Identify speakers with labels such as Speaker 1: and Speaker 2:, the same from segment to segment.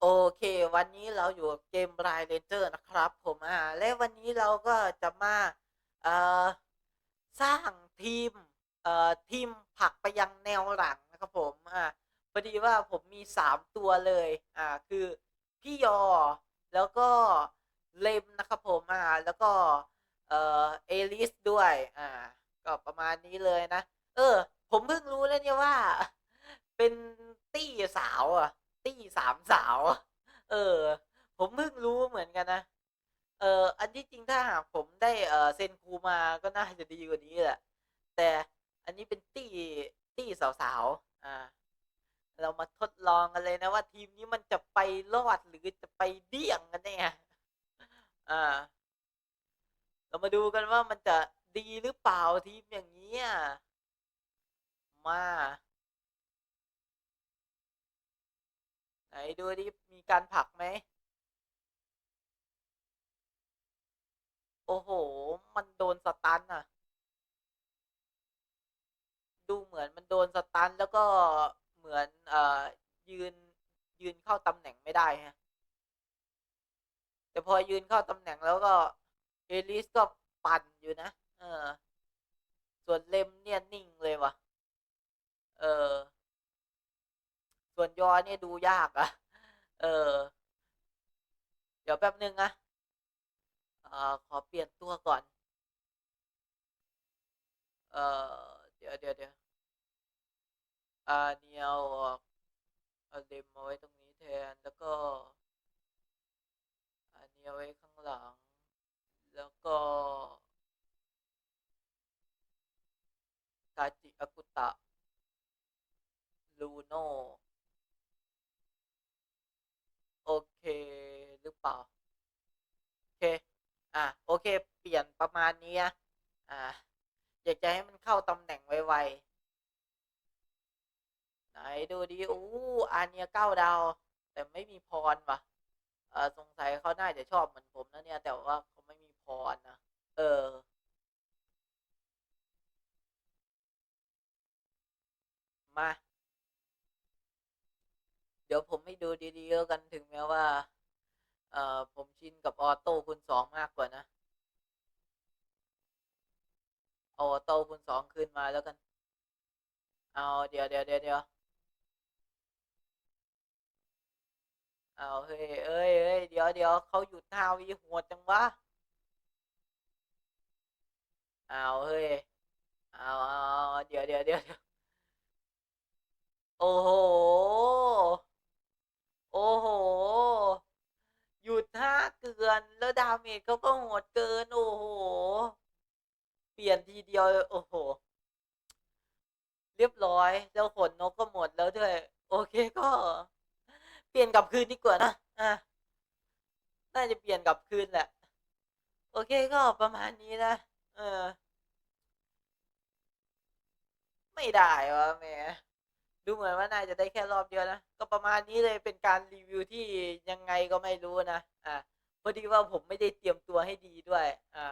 Speaker 1: โอเค วันนี้เราอยู่กับเกม r i d Ranger นะครับ ผมอ่าและวันนี้เราก็จะมาเอ่อสร้างทีมเอ่อทีมผักไปยังแนวหลังนะครับผมอ่าพอดีว่าผมมีสามตัวเลยอ่าคือพี่ยอแล้วก็เลมนะครับผมอ่าแล้วก็เอ่อเอลิสด้วยอ่าก็ประมาณนี้เลยนะ เออ ผมเพิ่งรู้แล้วเนี่ยว่า เป็นตี้สาวอะ ตี้สามสาว เออ ผมเพิ่งรู้เหมือนกันนะ เออ อันที่จริงถ้าหากผมได้เออเซ็นครูมาก็น่าจะดีกว่านี้แหละ แต่อันนี้เป็นตี้ตี้สาวๆ อ่า เรามาทดลองกันเลยนะว่าทีมนี้มันจะไปรอดหรือจะไปเดี่ยงกันแน่อ่า เรามาดูกันว่ามันจะดีหรือเปล่าทีมอย่างนี้มา ไหนดูดิมีการผลักไหม โอ้โห มันโดนสตันอะดูเหมือนมันโดนสตันแล้วก็เหมือนเอ่อยืนยืนเข้าตำแหน่งไม่ได้ฮะ แต่พอยืนเข้าตำแหน่งแล้วก็เอลิสก็ปั่นอยู่นะ เออ ส่วนเลมเนี่ยนิ่งเลยวะเออ ส่วนยอเนี่ยดูยากอะเออ เดี๋ยวแป๊บนึงนะเอ่อขอเปลี่ยนตัวก่อน เอ่อ เดี๋ยวเดี๋ยวเดี๋ยวอ่าเนียวออกเอาเลมมาไว้ตรงนี้แทนแล้วก็อันนี้เอาไว้ข้างหลัง แล้วก็กาจิอากุตะลูโน โอเค หรือ เปล่า โอเค อะโอเค เปลี่ยนประมาณนี้อ่าอยากจะให้มันเข้าตำแหน่งไวๆ ไหนดูดิอู้อาเนียเก้าดาว แต่ไม่มีพรว่ะเออสงสัยเขาน่าจะชอบเหมือนผมนะเนี่ย แต่ว่าเขาไม่มีพรนะ เออมา เดี๋ยวผมให้ดูดีๆกันถึงแม้ว่า เอ่อผมชินกับออโต้คูณสองมากกว่านะเอาออโต้คูณสองขึ้นมาแล้วกัน เอาเดี๋ยวเดี๋ยวเดี๋ยวเดี๋ยวเอาเฮ้ยเอ้ยเอ้ยเดี๋ยวเดี๋ยวเขาหยุดท่าวีโหดจังวะเอาเฮ้ยเอาเอาเดี๋ยวเดี๋ยวเดี๋ยวเดี๋ยวโอ้โห โอ้โห หยุดท่า เกิน แล้วดาเมจเขาก็โหดเกิน โอ้โห เปลี่ยนทีเดียว โอ้โห เรียบร้อย แล้วขนนกก็หมดแล้วด้วย โอเคก็ เปลี่ยนกลับคืนดีกว่านะ อะ น่าจะเปลี่ยนกลับคืนแหละ โอเคก็ประมาณนี้นะ เออ ไม่ได้วะแม่ดูเหมือนว่าน่าจะได้แค่รอบเดียวนะ ก็ประมาณนี้เลยเป็นการรีวิวที่ยังไงก็ไม่รู้นะ อะ พอดีว่าผมไม่ได้เตรียมตัวให้ดีด้วย อ่า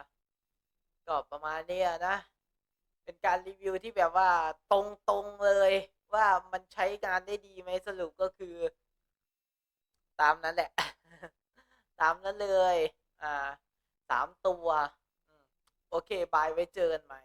Speaker 1: ก็ประมาณนี้นะ เป็นการรีวิวที่แบบว่าตรงๆเลยว่ามันใช้งานได้ดีไหมสรุปก็คือ ตามนั้นแหละ ตามนั้นเลย อ่าสามตัว โอเค บายไว้เจอกันใหม่